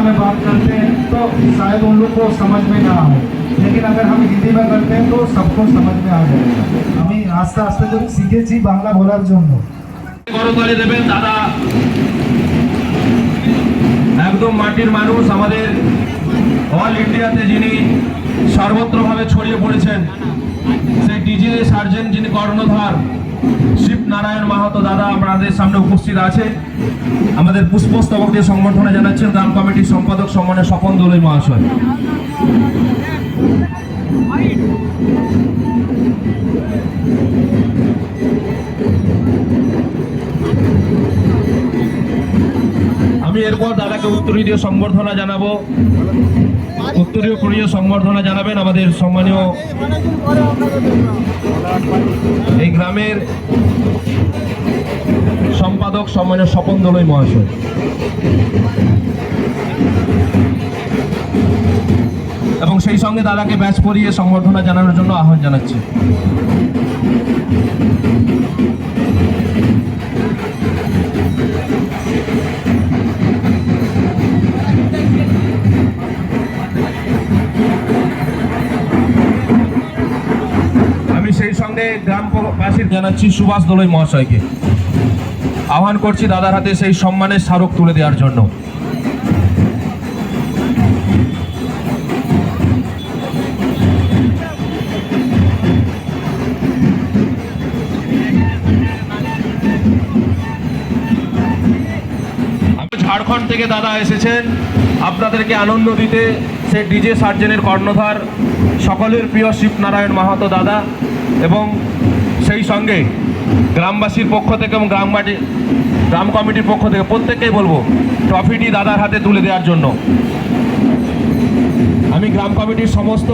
में बात करते हैं तो शायद उन लोग को समझ में ना आए लेकिन अगर हम हिंदी में करते हैं तो सबको समझ में आ जाएगा আমি আস্তে আস্তে করে শিখেছি বাংলা বলার জন্য করতালি দেবেন দাদা একদম মাটির মানুষ আমাদের অল ইন্ডিয়াতে যিনি সর্বত্রভাবে ছড়িয়ে পড়েছেন সেই ডিজে সার্জেন্ট যিনি কর্ণধার শিব নারায়ণ মাহাতো দাদা আপনাদের সামনে উপস্থিত আছে। আমাদের পুষ্পস্তবক দিয়ে সংগঠনে জানাচ্ছেন গ্রাম কমিটির সম্পাদক সম্মানের স্বপন দোলই মহাশয়। এরপর দাদাকে উত্তরীয় সংবর্ধনা জানাব। উত্তরীয় কুড়িয়ে সংবর্ধনা জানাবেন আমাদের সম্মানীয় এই গ্রামের সম্পাদক সম্মানীয় স্বপন দোলই মহাশয়। এবং সেই সঙ্গে দাদাকে ব্যাচ পরিয়ে সংবর্ধনা জানানোর জন্য আহ্বান জানাচ্ছি। সঙ্গে গ্রামবাসীর জানাচ্ছি সুভাষ দোলই মহাশয়কে। আহ্বান করছি দাদার হাতে সেই সম্মানের স্মারক তুলে দেওয়ার জন্য। ঝাড়খণ্ড থেকে দাদা এসেছেন। আপনাদেরকে আনন্দ দিতে। সে ডিজে সার্জেনের কর্ণধার। সকলের প্রিয় শিবনারায়ণ মাহাতো দাদা। এবং সেই সঙ্গে গ্রামবাসীর পক্ষ থেকে এবং গ্রামবাটি গ্রাম কমিটির পক্ষ থেকে প্রত্যেককেই বলব, ট্রফিটি দাদার হাতে তুলে দেওয়ার জন্য। আমি গ্রাম কমিটির সমস্ত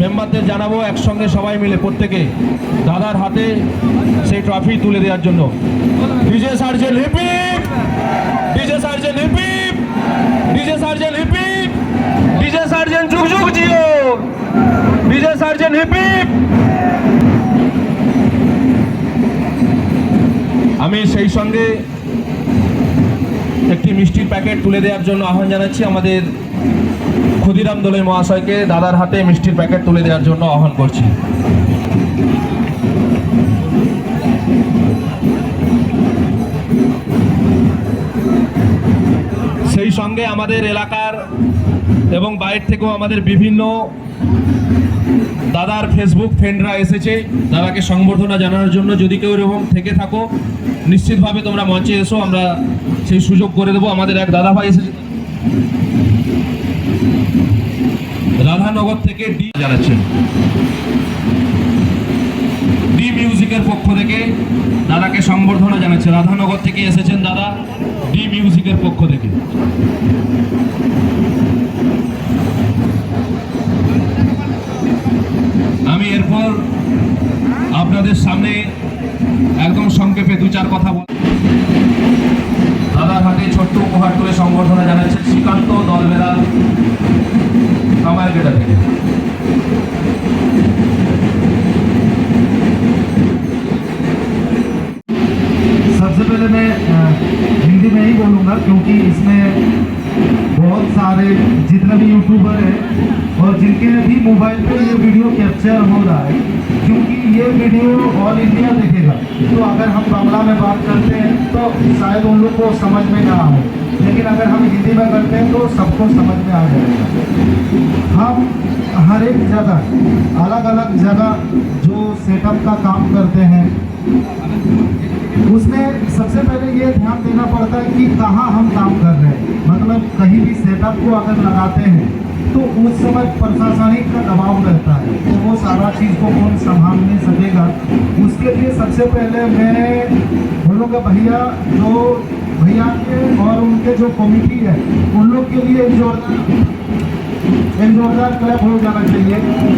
মেম্বারদের জানাব, একসঙ্গে সবাই মিলে প্রত্যেকে দাদার হাতে সেই ট্রফি তুলে দেওয়ার জন্য। DJ Sarjan hip hip DJ Sarjan hip hip DJ Sarjan hip hip DJ Sarjan যুগ যুগ জিও! ডিজে সার্জেন হিপিপ আমি সেই সঙ্গে একটি মিষ্টির প্যাকেট তুলে দেওয়ার জন্য আহ্বান জানাচ্ছি আমাদের ক্ষুদিরাম দোলের মহাশয়কে দাদার হাতে মিষ্টির প্যাকেট তুলে দেওয়ার জন্য আহ্বান করছি। সেই সঙ্গে আমাদের এলাকার এবং বাইরে থেকেও আমাদের বিভিন্ন দাদার ফেসবুক ফ্রেন্ডরা এসেছে। দাদাকে সংবর্ধনা জানানোর জন্য যদি কেউ এরকম থেকে থাকো নিশ্চিতভাবে তোমরা মঞ্চে এসো, আমরা সেই সুযোগ করে দেবো। আমাদের এক দাদা ভাই এসেছে রাধানগর থেকে ডি জানাচ্ছেন। ডি মিউজিকের পক্ষ থেকে দাদাকে সম্বর্ধনা জানাচ্ছে। রাধানগর থেকে এসেছেন দাদা। ডি মিউজিকের পক্ষ থেকে আমি এরপর আপনাদের সামনে একদম সংক্ষেপে দু চার কথা বল দাদার হাতে ছোট্ট উপহার তুলে সংবর্ধনা জানাচ্ছেন শ্রীকান্ত দলবেলা কামারগেটা থেকে सबसे पहले मैं अ, हिंदी में ही बोलूँगा क्योंकि इसमें बहुत सारे जितने भी यूट्यूबर हैं और जिनके भी मोबाइल पे ये वीडियो कैप्चर हो रहा है क्योंकि ये वीडियो ऑल इंडिया देखेगा। तो अगर हम बांग्ला में बात करते हैं तो शायद उन लोग को समझ में ना आए। लेकिन अगर हम हिंदी में करते हैं तो सबको समझ में आ जाएगा। हम हर एक जगह अलग अलग जगह जो सेटअप का काम करते हैं, उसमें सबसे पहले ये ध्यान देना पड़ता है कि कहाँ हम काम कर रहे हैं। मतलब कहीं भी सेटअप को अगर लगाते हैं तो उस समय प्रशासनिक का दबाव रहता है तो वो सारा चीज़ को कौन संभाल नहीं सकेगा? उसके लिए सबसे पहले मैं बोलूँगा भैया, जो भैया के और उनके जो कमिटी है, उन लोग के लिए एक जोरदार एक जोरदार क्लब हो जाना चाहिए,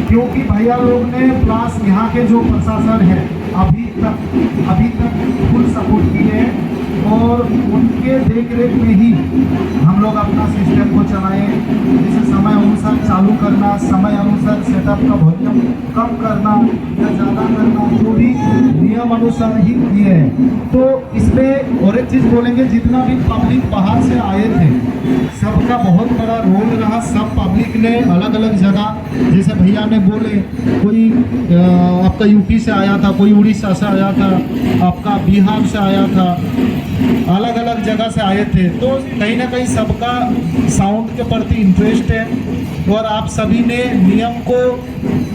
क्योंकि भैया लोग ने प्लस यहाँ के जो प्रशासन है, अभी तक अभी तक फुल सपोर्ट किए हैं। और उनके देख रेख में ही हम लोग अपना सिस्टम को चलाएँ। जैसे समय अनुसार चालू करना, समय अनुसार सेटअप का वॉल्यूम कम करना या ज़्यादा करना, जो भी नियम अनुसार ही किए हैं। तो इसमें और एक चीज़ बोलेंगे, जितना भी पब्लिक बाहर से आए थे, सबका बहुत बड़ा रोल रहा। सब पब्लिक ने अलग अलग जगह, जैसे भैया ने बोले, कोई आपका यूपी से आया था, कोई उड़ीसा से आया था, आपका बिहार से आया था अलग अलग जगह से आए थे। तो कहीं ना कहीं सबका साउंड के प्रति इंटरेस्ट है और आप सभी ने नियम को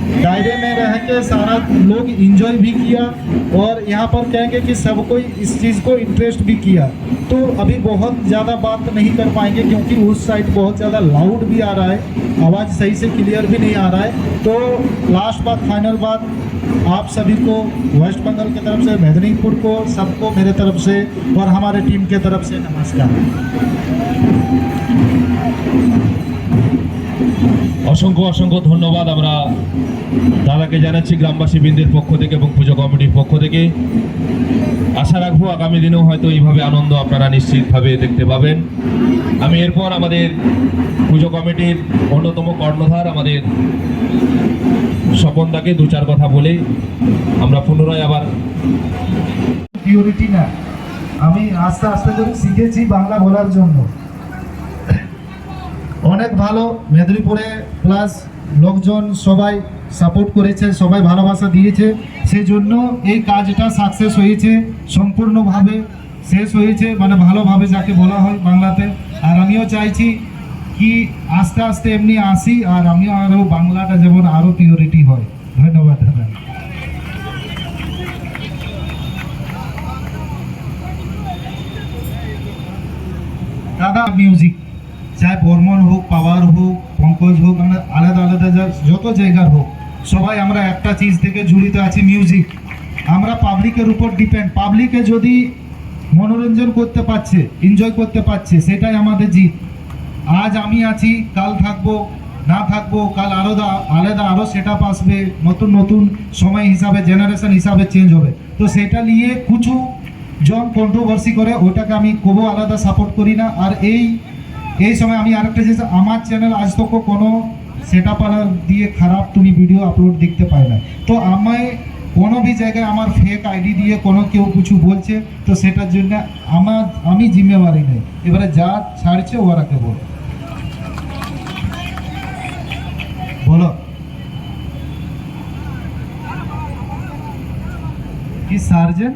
दायरे में रह के सारा लोग इंजॉय भी किया और यहाँ पर कहेंगे कि सब कोई इस चीज़ को इंटरेस्ट भी किया। तो अभी बहुत ज़्यादा बात नहीं कर पाएँगे क्योंकि उस साइड बहुत ज़्यादा लाउड भी आ रहा है, आवाज़ सही से क्लियर भी नहीं आ रहा है। तो लास्ट बात फाइनल बात, आप सभी को वेस्ट बंगाल की तरफ़ से मेदिनीपुर को, सबको मेरे तरफ़ से और हमारे टीम के तरफ़ से नमस्कार। অসংখ্য অসংখ্য ধন্যবাদ আমরা দাদাকে জানাচ্ছি গ্রামবাসী বৃন্দের পক্ষ থেকে এবং পুজো কমিটির পক্ষ থেকে। আশা রাখব আগামী দিনেও হয়তো এইভাবে আনন্দ আপনারা নিশ্চিতভাবে দেখতে পাবেন। আমি এরপর আমাদের পুজো কমিটির অন্যতম কর্ণধার আমাদের স্বপনদাকে দু চার কথা বলে আমরা পুনরায় আবার না। আমি আস্তে আস্তে করে শিখেছি বাংলা বলার জন্য। অনেক ভালো মেদিনীপুরে প্লাস লোকজন সবাই সাপোর্ট করেছে, সবাই ভালোবাসা দিয়েছে। সেই জন্য এই কাজটা সাকসেস হয়েছে, সম্পূর্ণভাবে শেষ হয়েছে মানে ভালোভাবে যাকে বলা হয় বাংলাতে। আর আমিও চাইছি কি আস্তে আস্তে এমনি আসি, আর আমিও আরও বাংলাটা যেমন আরও পিওরিটি হয়। ধন্যবাদ, দাদা। দাদা মিউজিক চাই বর্মন হোক, পাওয়ার হোক, পঙ্কজ হোক, আমরা আলাদা আলাদা যত জায়গার হোক, সবাই আমরা একটা চিজ থেকে জড়িত আছি মিউজিক আমরা পাবলিকের উপর ডিপেন্ড পাবলিকে যদি মনোরঞ্জন করতে পারছে এনজয় করতে পারছে, সেটাই আমাদের জিত। আজ আমি আছি, কাল থাকব, না থাকব, কাল আরও আলাদা আরও সেট আপ আসবে, নতুন নতুন সময় হিসাবে জেনারেশন হিসাবে চেঞ্জ হবে। তো সেটা নিয়ে কিছু জন কন্ট্রোভার্সি করে, ওটাকে আমি খুবও আলাদা সাপোর্ট করি না। আর এই এই সময় আমি আরেকটা জিনিস, আমার চ্যানেল আজ তক কোনো সেট দিয়ে খারাপ তুমি ভিডিও আপলোড দেখতে পাই না তো আমায় কোনো বি জায়গায় আমার ফেক আইডি দিয়ে কোনো কেউ কিছু বলছে, তো সেটার জন্য আমার, আমি জিম্মেবারি নেই। এবারে যা ছাড়ছে ওরাকে বলো বলো। কি সার্জেন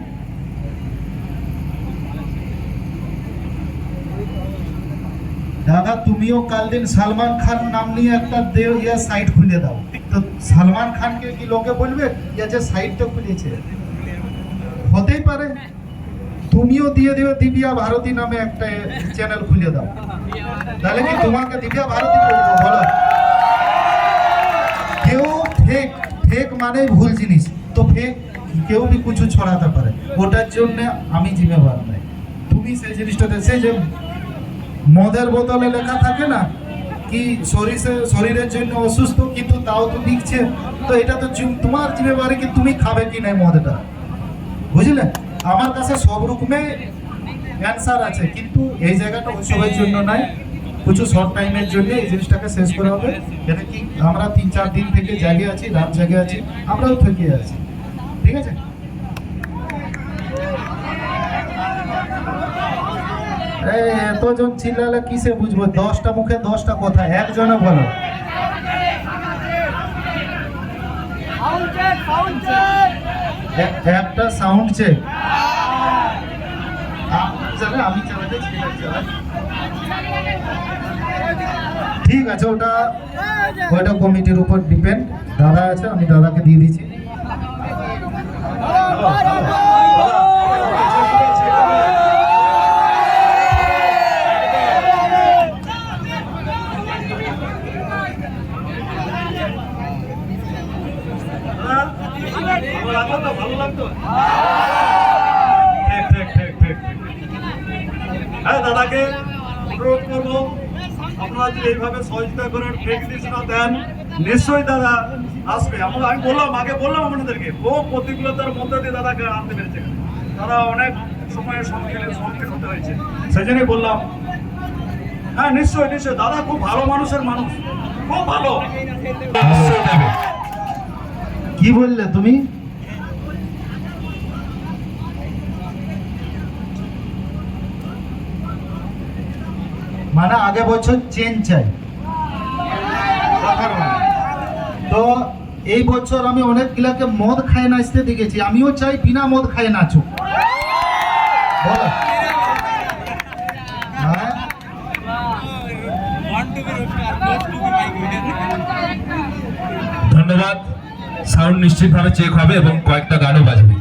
দাদা তুমিও কাল দিন সালমান খান নাম নিয়ে একটা দেও ইয়া সাইট খুলে দাও। তো সালমান খানকে কি লোকে বলবে? ইয়া যে সাইটটা খুলেছে। হতেই পারে। তুমিও দিয়ে দিও দিব্যা ভারতী নামে একটা চ্যানেল খুলে দাও। তাহলে কি তোমাকে দিব্যা ভারতী বলব? বলো। কেউ ফেক ফেক মানেই ভুল জিনিস। তো ফেক কেউ কিছু ছড়াতে পারে? ওটার জন্য আমি জিম্মেবার নাই। তুমি সেই জিনিসটাতে, সেই যে মদের বোতলে লেখা থাকে না কি শরীরে শরীরের জন্য অসুস্থ, কিন্তু তাও তো লিখছে। তো এটা তো তোমার জিম্মেবারি কি তুমি খাবে কি নাই মদটা? বুঝলে? আমার কাছে সব রকমের অ্যান্সার আছে, কিন্তু এই জায়গাটা উৎসবের জন্য নাই কিছু শর্ট টাইমের জন্য এই জিনিসটাকে শেষ করা হবে। এটা কি আমরা তিন চার দিন থেকে জাগে আছি, রাত জাগে আছি, আমরাও থেকে আছি। ঠিক আছে? এতজন চিল্লালে কিসে বুঝব? দশটা মুখে দশটা কথা, একজনে বলো। একটা সাউন্ড চেক। ঠিক আছে, ওটা ওটা কমিটির উপর ডিপেন্ড দাদা আছে, আমি দাদাকে দিয়ে দিচ্ছি ঠিক ঠিক ঠিক ঠিক হ্যাঁ দাদাকে অনুরোধ করব আপনারা যদি এইভাবে সহযোগিতা করেন নিউজ দেন নিশ্চয়ই দাদা আসবে। আমরা আমি বললাম আগে বললাম আপনাদেরকে ও প্রতিকূলতার মধ্যে দিয়ে দাদাকে আনতে পেরেছে। তারা অনেক সময়ের সম্মুখীন সম্মুখীন হতে হয়েছে। সেই জন্যই বললাম হ্যাঁ নিশ্চয়ই নিশ্চয়ই দাদা খুব ভালো মানুষের মানুষ খুব ভালো। কি বললে তুমি? মানে আগে বছর চেন চাই। তো এই বছর আমি অনেক গুলাকে মদ খায় নাচতে দেখেছি। আমিও চাই বিনা মদ খায় নাচুক। হ্যাঁ? ধন্যবাদ। সাউন্ড নিশ্চিতভাবে চেক হবে এবং কয়েকটা গানও বাজবে।